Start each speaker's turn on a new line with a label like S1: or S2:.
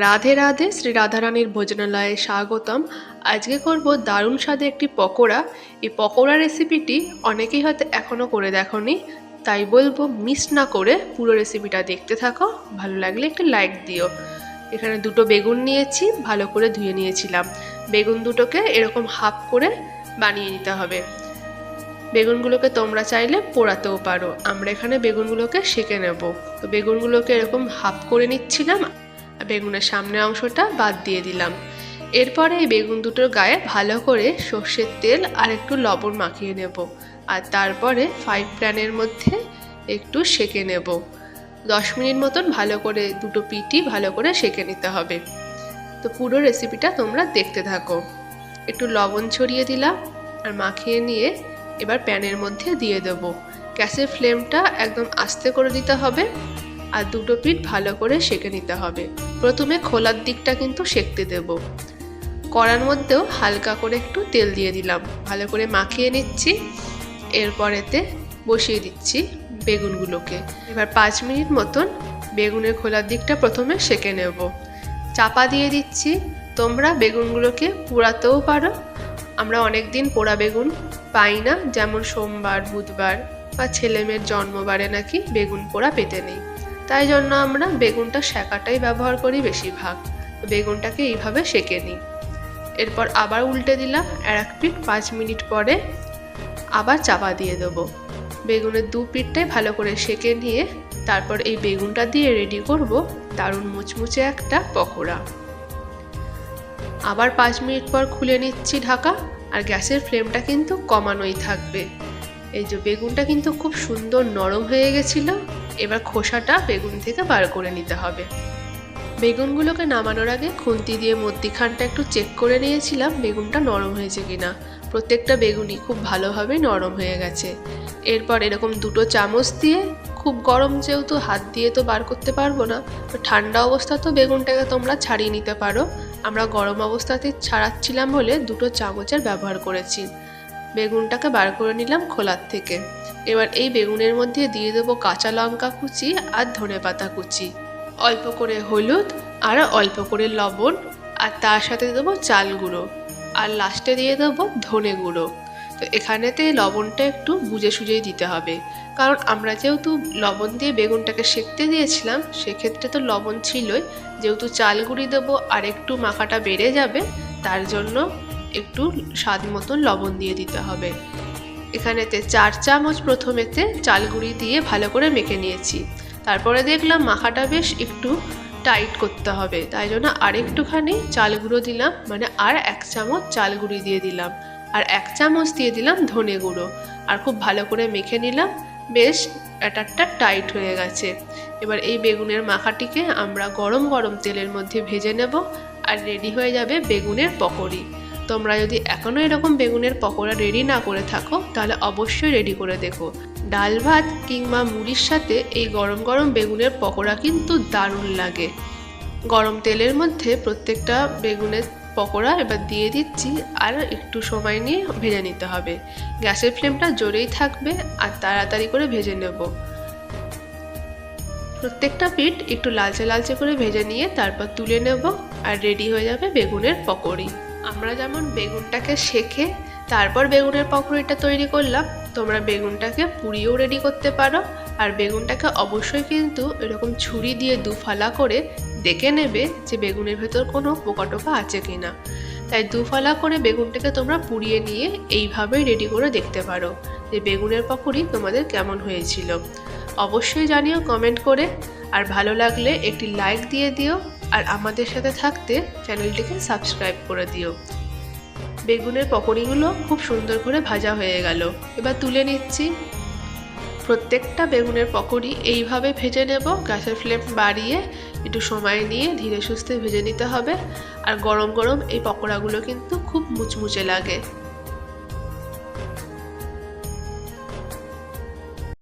S1: রাধে রাধে শ্রী রাধারানীর ভোজনালয়ে স্বাগতম। আজকে করব দারুণ স্বাদে একটি পকোড়া। এই পকোড়া রেসিপিটি অনেকেই হয়তো এখনও করে দেখনি, তাই বলব মিস না করে পুরো রেসিপিটা দেখতে থাকো। ভালো লাগলে একটি লাইক দিও। এখানে দুটো বেগুন নিয়েছি, ভালো করে ধুয়ে নিয়েছিলাম। বেগুন দুটোকে এরকম হাফ করে বানিয়ে নিতে হবে। বেগুনগুলোকে তোমরা চাইলে পোড়াতেও পারো। আমরা এখানে বেগুনগুলোকে সেঁকে নেব। তো বেগুনগুলোকে এরকম হাফ করে নিচ্ছিলাম। বেগুনের সামনে অংশটা বাদ দিয়ে দিলাম। এরপরে এই বেগুন দুটোর গায়ে ভালো করে সর্ষের তেল আর একটু লবণ মাখিয়ে নেব। আর তারপরে ফাইভ প্যানের মধ্যে একটু সেঁকে নেব। দশ মিনিট মতন ভালো করে দুটো পিটি ভালো করে সেঁকে নিতে হবে। তো পুরো রেসিপিটা তোমরা দেখতে থাকো। একটু লবণ ছড়িয়ে দিলাম আর মাখিয়ে নিয়ে এবার প্যানের মধ্যে দিয়ে দেবো। গ্যাসের ফ্লেমটা একদম আস্তে করে দিতে হবে। আর দুটো পিঠ ভালো করে সেঁকে নিতে হবে। প্রথমে খোলার দিকটা কিন্তু সেঁকতে দেব। কড়ার মধ্যেও হালকা করে একটু তেল দিয়ে দিলাম। ভালো করে মাখিয়ে নিচ্ছি। এরপরেতে বসিয়ে দিচ্ছি বেগুনগুলোকে। এবার পাঁচ মিনিট মতন বেগুনের খোলার দিকটা প্রথমে সেঁকে নেব। চাপা দিয়ে দিচ্ছি। তোমরা বেগুনগুলোকে পোড়াতেও পারো। আমরা অনেক দিন পোড়া বেগুন পাই না। যেমন সোমবার, বুধবার বা ছেলেমেয়ের জন্মবারে নাকি বেগুন পোড়া পেতে নেই। তাই জন্য আমরা বেগুনটা শেখাটাই ব্যবহার করি বেশিরভাগ। বেগুনটাকে এইভাবে সেঁকে নিই। এরপর আবার উল্টে দিলাম আর এক পিঠ পাঁচ মিনিট পরে আবার চাপা দিয়ে দেবো। বেগুনের দু পিঠটাই ভালো করে সেঁকে নিয়ে তারপর এই বেগুনটা দিয়ে রেডি করব দারুণ মুচমুচে একটা পকোড়া। আবার পাঁচ মিনিট পর খুলে নিচ্ছি ঢাকা আর গ্যাসের ফ্লেমটা কিন্তু কমানোই থাকবে। এই যে বেগুনটা কিন্তু খুব সুন্দর নরম হয়ে গেছিল এবার খোসাটা বেগুন থেকে বার করে নিতে হবে। বেগুনগুলোকে নামানোর আগে খুন্তি দিয়ে মধ্যিখানটা একটু চেক করে নিয়েছিলাম বেগুনটা নরম হয়েছে কিনা। প্রত্যেকটা বেগুনই খুব ভালোভাবে নরম হয়ে গেছে। এরপর এরকম দুটো চামচ দিয়ে খুব গরম যেহেতু হাত দিয়ে তো বার করতে পারব না, তো ঠান্ডা অবস্থা তো বেগুনটাকে তোমরা ছাড়িয়ে নিতে পারো। আমরা গরম অবস্থাতে ছাড়াচ্ছিলাম বলে দুটো চামচের ব্যবহার করেছি। বেগুনটাকে বার করে নিলাম খোলার থেকে। এবার এই বেগুনের মধ্যে দিয়ে দেবো কাঁচা লঙ্কা কুচি আর ধনে পাতা কুচি। অল্প করে হলুদ আর অল্প করে লবণ আর তার সাথে দেবো চাল গুঁড়ো। আর লাস্টে দিয়ে দেবো ধনে গুঁড়ো। তো এখানেতে লবণটা একটু বুঝে সুঝেই দিতে হবে। কারণ আমরা যেহেতু লবণ দিয়ে বেগুনটাকে সেঁকতে দিয়েছিলাম, সেক্ষেত্রে তো লবণ ছিলই। যেহেতু চাল গুঁড়ি দেবো আর একটু মাখাটা বেড়ে যাবে, তার জন্য একটু স্বাদ মতন লবণ দিয়ে দিতে হবে। এখানেতে চার চামচ প্রথমেতে চাল গুঁড়ি দিয়ে ভালো করে মেখে নিয়েছি। তারপরে দেখলাম মাখাটা বেশ একটু টাইট করতে হবে, তাই জন্য আর একটুখানি চাল গুঁড়ো দিলাম মানে আর এক চামচ চাল গুঁড়ি দিয়ে দিলাম। আর এক চামচ দিয়ে দিলাম ধনে গুঁড়ো। আর খুব ভালো করে মেখে নিলাম, বেশ ব্যাটারটা টাইট হয়ে গেছে। এবার এই বেগুনের মাখাটিকে আমরা গরম গরম তেলের মধ্যে ভেজে নেব, আর রেডি হয়ে যাবে বেগুনের পকোড়ি। তোমরা যদি এখনও এরকম বেগুনের পকোড়া রেডি না করে থাকো, তাহলে অবশ্যই রেডি করে দেখো। ডাল ভাত কিংবা মুড়ির সাথে এই গরম গরম বেগুনের পকোড়া কিন্তু দারুণ লাগে। গরম তেলের মধ্যে প্রত্যেকটা বেগুনের পকোড়া এবার দিয়ে দিচ্ছি, আর একটু সময় নিয়ে ভেজে নিতে হবে। গ্যাসের ফ্লেমটা জোরেই থাকবে, আর তাড়াতাড়ি করে ভেজে নেব। প্রত্যেকটা পিঠ একটু লালচে লালচে করে ভেজে নিয়ে তারপর তুলে নেব, আর রেডি হয়ে যাবে বেগুনের পকোড়ি। আমরা যেমন বেগুনটাকে শেখে, তারপর বেগুনের পকোড়িটা তৈরি করলাম, তোমরা বেগুনটাকে পুড়িয়েও রেডি করতে পারো। আর বেগুনটাকে অবশ্যই কিন্তু এরকম ছুরি দিয়ে দুফালা করে দেখে নেবে যে বেগুনের ভেতর কোনো পোকা টোকা আছে কি না তাই দুফালা করে বেগুনটাকে তোমরা পুড়িয়ে নিয়ে এইভাবেই রেডি করে দেখতে পারো যে বেগুনের পকোড়ি তোমাদের কেমন হয়েছিল। অবশ্যই জানিও কমেন্ট করে। আর ভালো লাগলে একটি লাইক দিয়ে দিও। আমাদের সাথে থাকতে চ্যানেলটিকে সাবস্ক্রাইব করে দিও। বেগুনের পকোড়িগুলো খুব সুন্দর করে ভাজা হয়ে গেল। এবার তুলে নিচ্ছি। প্রত্যেকটা বেগুনের পকোড়ি এইভাবে ভেজে নেব। গ্যাসের ফ্লেম বাড়িয়ে একটু সময় নিয়ে ধীরে সুস্থে ভেজে নিতে হবে। আর গরম গরম এই পকোড়াগুলো কিন্তু খুব মুচমুচে লাগে।